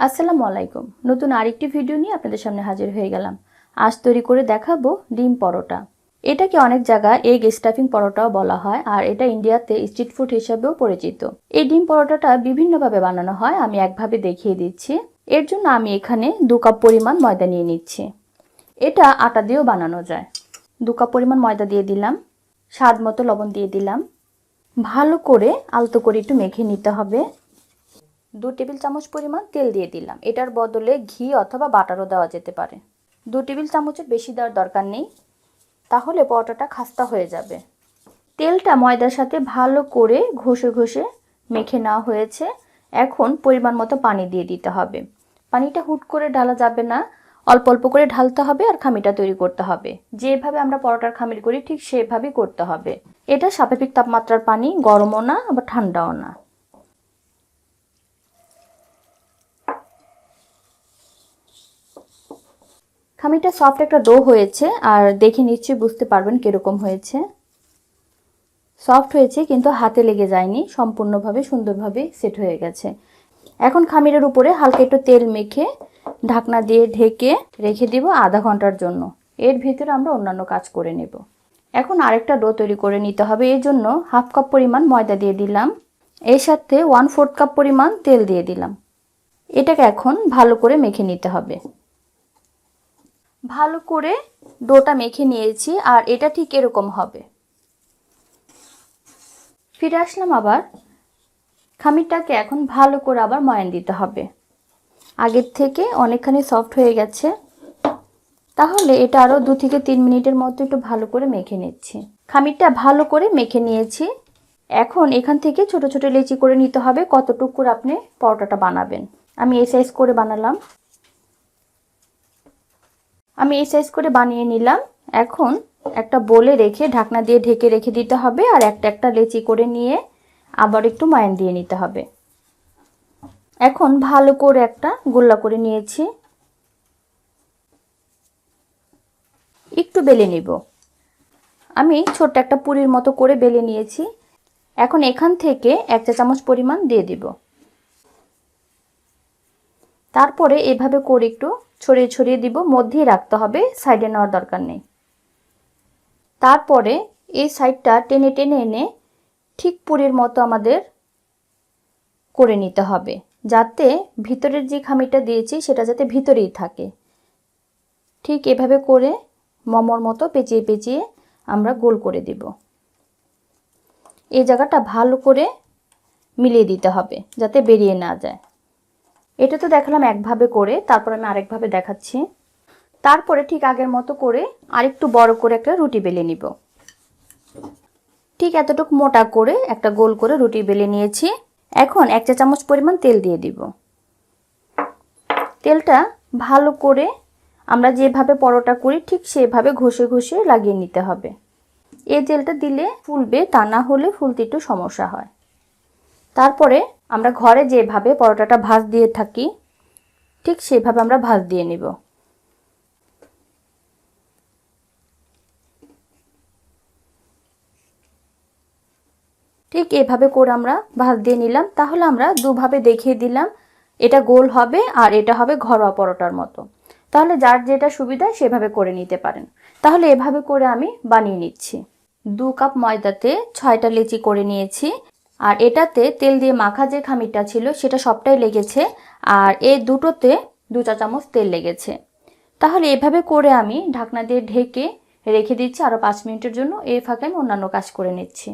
আসসালামু আলাইকুম। নতুন আরেকটি ভিডিও নিয়ে আপনাদের সামনে হাজির হয়ে গেলাম। আজ তৈরি করে দেখাবো ডিম পরোটা। এটাকে অনেক জায়গায় এগ স্টাফিং পরোটাও বলা হয়, আর এটা ইন্ডিয়াতে স্ট্রিট ফুড হিসেবেও পরিচিত। এই ডিম পরোটাটা বিভিন্নভাবে বানানো হয়, আমি একভাবে দেখিয়ে দিচ্ছি। এর জন্য আমি এখানে দু কাপ পরিমাণ ময়দা নিয়ে নিচ্ছি। এটা আটা দিয়েও বানানো যায়। দু কাপ পরিমাণ ময়দা দিয়ে দিলাম। স্বাদ মতো লবণ দিয়ে দিলাম। ভালো করে আলতো করে একটু মেখে নিতে হবে। দু টেবিল চামচ পরিমাণ তেল দিয়ে দিলাম। এটার বদলে ঘি অথবা বাটারও দেওয়া যেতে পারে। দু টেবিল চামচের বেশি দেওয়ার দরকার নেই, তাহলে পরোটাটা খাস্তা হয়ে যাবে। তেলটা ময়দার সাথে ভালো করে ঘষে ঘষে মেখে নেওয়া হয়েছে। এখন পরিমাণ মতো পানি দিয়ে দিতে হবে। পানিটা হুট করে ঢালা যাবে না। অল্প অল্প করে ঢালতে হবে আর খামিটা তৈরি করতে হবে। যেভাবে আমরা পরোটার খামির করি ঠিক সেভাবেই করতে হবে। এটা স্বাভাবিক তাপমাত্রার পানি, গরমও না, আবার ঠান্ডাও না। খামিটা সফট একটা ডো হয়েছে, আর দেখে নিশ্চয়ই বুঝতে পারবেন কীরকম হয়েছে। সফট হয়েছে, কিন্তু হাতে লেগে যায়নি, সম্পূর্ণভাবে সুন্দরভাবে সেট হয়ে গেছে। এখন খামিরের উপরে হালকা একটু তেল মেখে ঢাকনা দিয়ে ঢেকে রেখে দিব আধা ঘণ্টার জন্য। এর ভিতরে আমরা অন্যান্য কাজ করে নেব। এখন আরেকটা ডো তৈরি করে নিতে হবে। এর জন্য হাফ কাপ পরিমাণ ময়দা দিয়ে দিলাম। এর সাথে ওয়ান ফোর্থ কাপ পরিমাণ তেল দিয়ে দিলাম। এটাকে এখন ভালো করে মেখে নিতে হবে। ভালো করে ডোটা মেখে নিয়েছি, আর এটা ঠিক এরকম হবে। ফিরে আসলাম আবার। খামিরটাকে এখন ভালো করে আবার ময়ান দিতে হবে। আগের থেকে অনেকখানি সফট হয়ে গেছে। তাহলে এটা আরও দু থেকে তিন মিনিটের মতো একটু ভালো করে মেখে নিচ্ছি। খামিরটা ভালো করে মেখে নিয়েছি। এখন এখান থেকে ছোট ছোট লেচি করে নিতে হবে, কতটুকু করে আপনি পরোটাটা বানাবেন। আমি এই সাইজ করে বানালাম। আমি এই সাইজ করে বানিয়ে নিলাম। এখন একটা বলে রেখে ঢাকনা দিয়ে ঢেকে রেখে দিতে হবে আর একটা একটা লেচি করে নিয়ে আবার একটু মায়ান দিয়ে নিতে হবে। এখন ভালো করে একটা গোল্লা করে নিয়েছি। একটু বেলে নিব। আমি ছোট্ট একটা পুরীর মতো করে বেলে নিয়েছি। এখন এখান থেকে এক চা চামচ পরিমাণ দিয়ে দিব। তারপরে এভাবে করে একটু ছড়িয়ে ছড়িয়ে দিব, মধ্যেই রাখতে হবে সাইডে নেওয়ার দরকার নেই। তারপরে এই সাইডটা টেনে টেনে এনে ঠিক পুরীর মতো আমাদের করে নিতে হবে, যাতে ভিতরের যে খামিটা দিয়েছি সেটা যাতে ভিতরেই থাকে। ঠিক এভাবে করে মমর মতো পেঁচিয়ে পেঁচিয়ে আমরা গোল করে দিব। এই জায়গাটা ভালো করে মিলিয়ে দিতে হবে, যাতে বেরিয়ে না যায়। এটা তো দেখালাম একভাবে করে, তারপর আমি আরেকভাবে দেখাচ্ছি। তারপরে ঠিক আগের মতো করে আরেকটু বড় করে একটা রুটি বেলে নিব। ঠিক এতটুকু মোটা করে একটা গোল করে রুটি বেলে নিয়েছি। এখন এক চা চামচ পরিমাণ তেল দিয়ে দিব। তেলটা ভালো করে আমরা যেভাবে পরোটা করি ঠিক সেভাবে ঘষে ঘষে লাগিয়ে নিতে হবে। এই তেলটা দিলে ফুলবে, তা না হলে ফুলতে একটু সমস্যা হয়। তারপরে আমরা ঘরে যেভাবে পরোটাটা ভাজ দিয়ে থাকি, ঠিক সেভাবে আমরা ভাজ দিয়ে নিব। ঠিক এভাবে করে আমরা ভাজ দিয়ে নিলাম। তাহলে আমরা দুভাবে দেখিয়ে দিলাম, এটা গোল হবে আর এটা হবে ঘরোয়া পরোটার মতো। তাহলে যার যেটা সুবিধা সেভাবে করে নিতে পারেন। তাহলে এভাবে করে আমি বানিয়ে নিচ্ছি। দু কাপ ময়দাতে ছয়টা লেচি করে নিয়েছি। আর এটাতে তেল দিয়ে মাখা যে খামিরটা ছিল, সেটা সবটাই লেগেছে। আর এই দুটোতে দু চা চামচ তেল লেগেছে। তাহলে এভাবে করে আমি ঢাকনা দিয়ে ঢেকে রেখে দিচ্ছি আরও পাঁচ মিনিটের জন্য। এই ফাঁকে আমি অন্যান্য কাজ করে নিচ্ছি।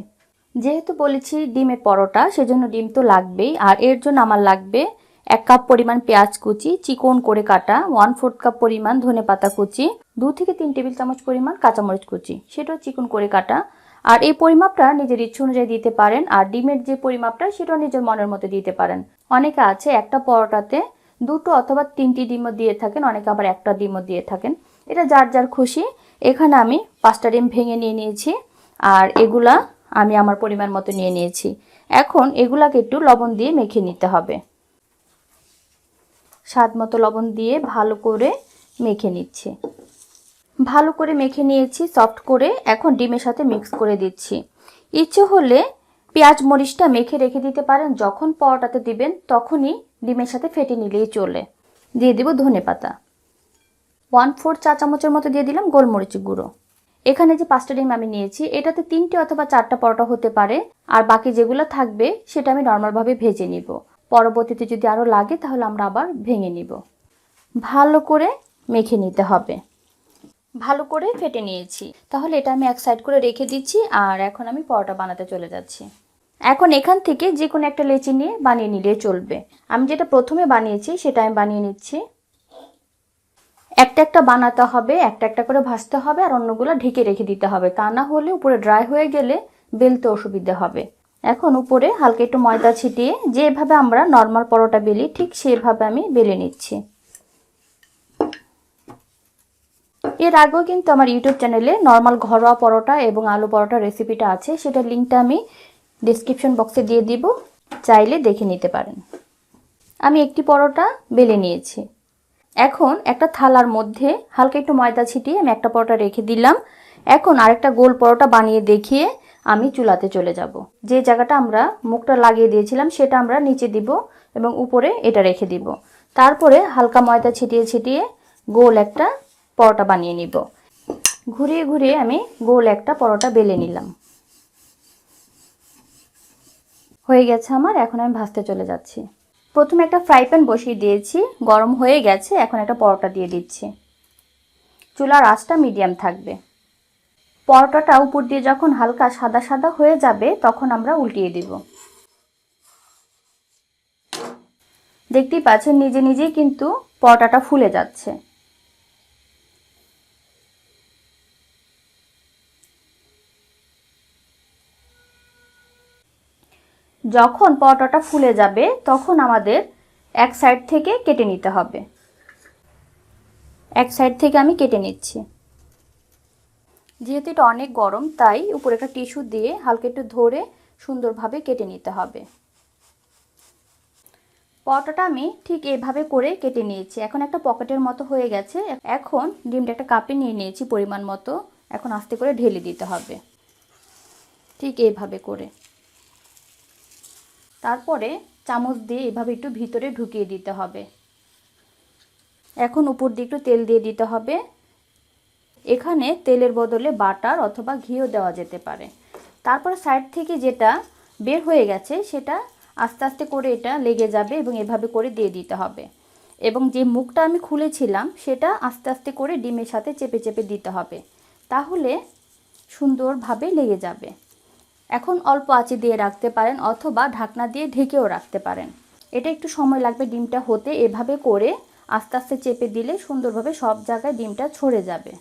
যেহেতু বলেছি ডিমের পরোটা, সেজন্য ডিম তো লাগবেই। আর এর জন্য আমার লাগবে এক কাপ পরিমাণ পেঁয়াজ কুচি, চিকন করে কাটা ওয়ান ফোর্থ কাপ পরিমাণ ধনে পাতা কুচি, দু থেকে তিন টেবিল চামচ পরিমাণ কাঁচামরিচ কুচি, সেটাও চিকন করে কাটা। আর এই পরিমাপটা নিজের ইচ্ছে অনুযায়ী দিতে পারেন, আর ডিমের যে পরিমাপটা সেটাও নিজের মনের মতো দিতে পারেন। অনেকে আছে একটা পরোটাতে দুটো অথবা তিনটি ডিমও দিয়ে থাকেন, অনেকে আবার একটা ডিমও দিয়ে থাকেন। এটা যার যার খুশি। এখানে আমি পাঁচটা ডিম ভেঙে নিয়ে নিয়েছি, আর এগুলা আমি আমার পরিমাণ মতো নিয়ে নিয়েছি। এখন এগুলাকে একটু লবণ দিয়ে মেখে নিতে হবে। স্বাদ মতো লবণ দিয়ে ভালো করে মেখে নিচ্ছি। ভালো করে মেখে নিয়েছি সফট করে। এখন ডিমের সাথে মিক্স করে দিচ্ছি। ইচ্ছে হলে পেঁয়াজ মরিচটা মেখে রেখে দিতে পারেন। যখন পরোটাতে দিবেন, তখনই ডিমের সাথে ফেটে নিলেই চলে। দিয়ে দিব ধনে পাতা। ওয়ান ফোর চা চামচের মতো দিয়ে দিলাম গোলমরিচের গুঁড়ো। এখানে যে পাঁচটা ডিম আমি নিয়েছি, এটাতে তিনটে অথবা চারটা পরোটা হতে পারে। আর বাকি যেগুলো থাকবে, সেটা আমি নর্মালভাবে ভেজে নিব। পরবর্তীতে যদি আরও লাগে, তাহলে আমরা আবার ভেঙে নিব। ভালো করে মেখে নিতে হবে। ভালো করে ফেটে নিয়েছি। তাহলে এটা আমি এক সাইড করে রেখে দিচ্ছি আর এখন আমি পরোটা বানাতে চলে যাচ্ছি। এখন এখান থেকে যে কোনো একটা লেচি নিয়ে বানিয়ে নিলে চলবে। আমি যেটা প্রথমে বানিয়েছি সেটা আমি বানিয়ে নিচ্ছি। একটা একটা বানাতে হবে, একটা একটা করে ভাজতে হবে আর অন্যগুলো ঢেকে রেখে দিতে হবে। তা না হলে উপরে ড্রাই হয়ে গেলে বেলতে অসুবিধা হবে। এখন উপরে হালকা একটু ময়দা ছিটিয়ে যেভাবে আমরা নর্মাল পরোটা বেলি ঠিক সেভাবে আমি বেলে নিচ্ছি। এর আগেও কিন্তু আমার ইউটিউব চ্যানেলে নর্মাল ঘরোয়া পরোটা এবং আলু পরোটা রেসিপিটা আছে। সেটার লিঙ্কটা আমি ডিসক্রিপশন বক্সে দিয়ে দিব। চাইলে দেখে নিতে পারেন। আমি একটি পরোটা বেলে নিয়েছি। এখন একটা থালার মধ্যে হালকা একটু ময়দা ছিটিয়ে আমি একটা পরোটা রেখে দিলাম। এখন আরেকটা গোল পরোটা বানিয়ে দেখিয়ে আমি চুলাতে চলে যাব। যে জায়গাটা আমরা মুখটা লাগিয়ে দিয়েছিলাম, সেটা আমরা নিচে দিব এবং উপরে এটা রেখে দিব। তারপরে হালকা ময়দা ছিটিয়ে ছিটিয়ে গোল একটা পরোটা বানিয়ে নিব। ঘুরিয়ে ঘুরিয়ে আমি গোল একটা পরোটা বেলে নিলাম। হয়ে গেছে আমার, এখন আমি ভাজতে চলে যাচ্ছি। প্রথমে একটা ফ্রাই প্যান বসিয়ে দিয়েছি, গরম হয়ে গেছে, এখন একটা পরোটা দিয়ে দিচ্ছি। চুলার আঁচটা মিডিয়াম থাকবে। পরোটাটা উপর দিয়ে যখন হালকা সাদা সাদা হয়ে যাবে, তখন আমরা উল্টিয়ে দিব। দেখতেই পাচ্ছেন, নিজে নিজেই কিন্তু পরোটাটা ফুলে যাচ্ছে। যখন পরোটাটা ফুলে যাবে, তখন আমাদের এক সাইড থেকে কেটে নিতে হবে। এক সাইড থেকে আমি কেটে নিচ্ছি। যেহেতু এটা অনেক গরম, তাই উপরে একটা টিস্যু দিয়ে হালকা একটু ধরে সুন্দরভাবে কেটে নিতে হবে। পরোটাটা আমি ঠিক এইভাবে করে কেটে নিয়েছি। এখন একটা পকেটের মতো হয়ে গেছে। এখন ডিমটা একটা কাপে নিয়ে নিয়েছি পরিমাণ মতো। এখন আস্তে করে ঢেলে দিতে হবে। ঠিক এইভাবে করে। তারপরে চামচ দিয়ে এভাবে একটু ভিতরে ঢুকিয়ে দিতে হবে। এখন উপর দিয়ে একটু তেল দিয়ে দিতে হবে। এখানে তেলের বদলে বাটার অথবা ঘিও দেওয়া যেতে পারে। তারপর সাইড থেকে যেটা বের হয়ে গেছে, সেটা আস্তে আস্তে করে এটা লেগে যাবে এবং এভাবে করে দিয়ে দিতে হবে। এবং যে মুখটা আমি খুলেছিলাম, সেটা আস্তে আস্তে করে ডিমের সাথে চেপে চেপে দিতে হবে। তাহলে সুন্দরভাবে লেগে যাবে। এখন অল্প আঁচে দিয়ে রাখতে পারেন অথবা ঢাকনা দিয়ে ঢেকেও রাখতে পারেন। এটা একটু সময় লাগবে ডিমটা হতে। এভাবে করে আস্তে আস্তে চেপে দিলে সুন্দরভাবে সব জায়গায় ডিমটা ছড়ে যাবে।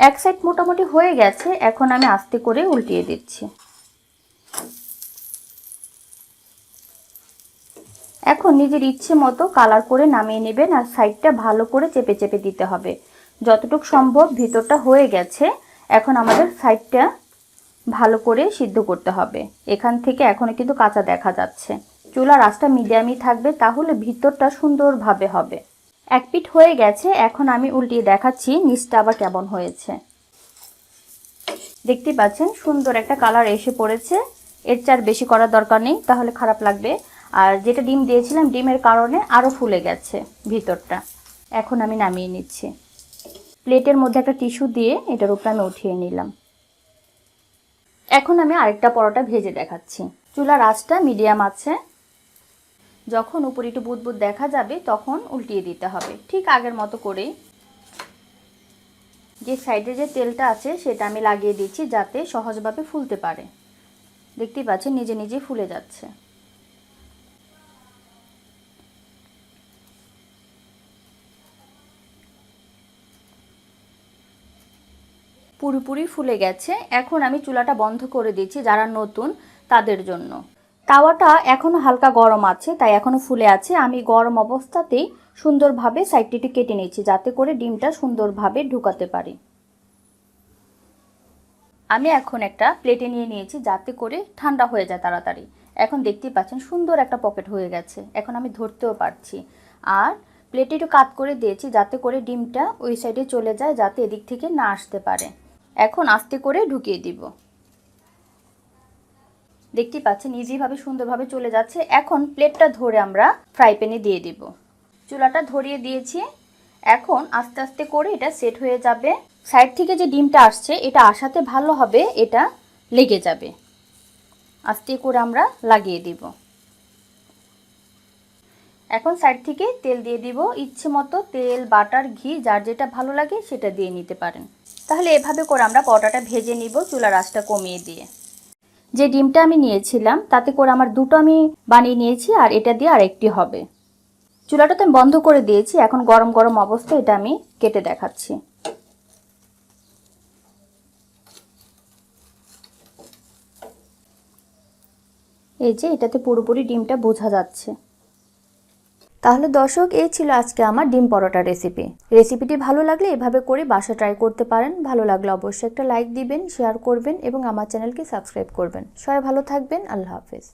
এক সাইড মোটামুটি হয়ে গেছে। এখন আমি আস্তে করে উল্টিয়ে দিচ্ছি। এখন নিজের ইচ্ছে মতো কালার করে নামিয়ে নেবেন আর সাইডটা ভালো করে চেপে চেপে দিতে হবে। যতটুকু সম্ভব ভিতরটা হয়ে গেছে। এখন আমাদের সাইডটা ভালো করে সিদ্ধ করতে হবে। এখান থেকে এখনও কিন্তু কাঁচা দেখা যাচ্ছে। চুলা আঁচটা মিডিয়ামই থাকবে, তাহলে ভিতরটা সুন্দরভাবে হবে। এক পিঠ হয়ে গেছে, এখন আমি উল্টিয়ে দেখাচ্ছি নিচটা আবার কেমন হয়েছে। দেখতে পাচ্ছেন, সুন্দর একটা কালার এসে পড়েছে। এর চার বেশি করার দরকার নেই, তাহলে খারাপ লাগবে। আর যেটা ডিম দিয়েছিলাম, ডিমের কারণে আরও ফুলে গেছে ভিতরটা। এখন আমি নামিয়ে নিচ্ছি। প্লেটের মধ্যে একটা টিস্যু দিয়ে এটার উপরে আমি উঠিয়ে নিলাম। এখন আমি আরেকটা পরোটা ভেজে দেখাচ্ছি। চুলার আঁচটা মিডিয়াম আছে। যখন উপরে একটু বুদবুদ দেখা যাবে, তখন উল্টিয়ে দিতে হবে। ঠিক আগের মতো করেই। যে সাইডে যে তেলটা আছে, সেটা আমি লাগিয়ে দিচ্ছি যাতে সহজভাবে ফুলতে পারে। দেখতেই পাচ্ছেন, নিজে নিজে ফুলে যাচ্ছে। পুরোপুরি ফুলে গেছে। এখন আমি চুলাটা বন্ধ করে দিচ্ছি যারা নতুন তাদের জন্য। তাওয়াটা এখনও হালকা গরম আছে, তাই এখনও ফুলে আছে। আমি গরম অবস্থাতেই সুন্দরভাবে সাইডটিটি কেটে নিচ্ছি যাতে করে ডিমটা সুন্দরভাবে ঢুকাতে পারি। আমি এখন একটা প্লেটে নিয়ে নিয়েছি যাতে করে ঠান্ডা হয়ে যায় তাড়াতাড়ি। এখন দেখতেই পাচ্ছেন সুন্দর একটা পকেট হয়ে গেছে। এখন আমি ধরতেও পারছি। আর প্লেটে একটু কাত করে দিয়েছি যাতে করে ডিমটা ওই সাইডে চলে যায়, যাতে এদিক থেকে না আসতে পারে। এখন আস্তে করে ঢুকিয়ে দিব। দেখতে পাচ্ছেন ইজিভাবে সুন্দরভাবে চলে যাচ্ছে। এখন প্লেটটা ধরে আমরা ফ্রাই প্যানে দিয়ে দিব। চুলাটা ধরিয়ে দিয়েছি। এখন আস্তে আস্তে করে এটা সেট হয়ে যাবে। সাইড থেকে যে ডিমটা আসছে, এটা আসাতে ভালো হবে, এটা লেগে যাবে। আস্তে করে আমরা লাগিয়ে দিব। এখন সাইড থেকে তেল দিয়ে দিব। ইচ্ছে মতো তেল, বাটার, ঘি, যার যেটা ভালো লাগে সেটা দিয়ে নিতে পারেন। তাহলে এভাবে করে আমরা পরোটাটা ভেজে নিব চুলার আঁচটা কমিয়ে দিয়ে। যে ডিমটা আমি নিয়েছিলাম, তাতে করে আমার দুটো আমি বানিয়ে নিয়েছি আর এটা দিয়ে আরেকটি হবে। চুলাটা তো আমি বন্ধ করে দিয়েছি, এখন গরম গরম অবস্থায় এটা আমি কেটে দেখাচ্ছি। এই যে এটাতে পুরোপুরি ডিমটা বোঝা যাচ্ছে। তাহলে দর্শক, এই ছিল আজকে আমার ডিম পরোটা রেসিপি রেসিপিটি ভালো লাগলে এভাবে করে বাসা ট্রাই করতে পারেন। ভালো লাগলে অবশ্যই একটা লাইক দিবেন শেয়ার করবেন এবং আমার চ্যানেলকে সাবস্ক্রাইব করবেন। সবাই ভালো থাকবেন। আল্লাহ হাফেজ।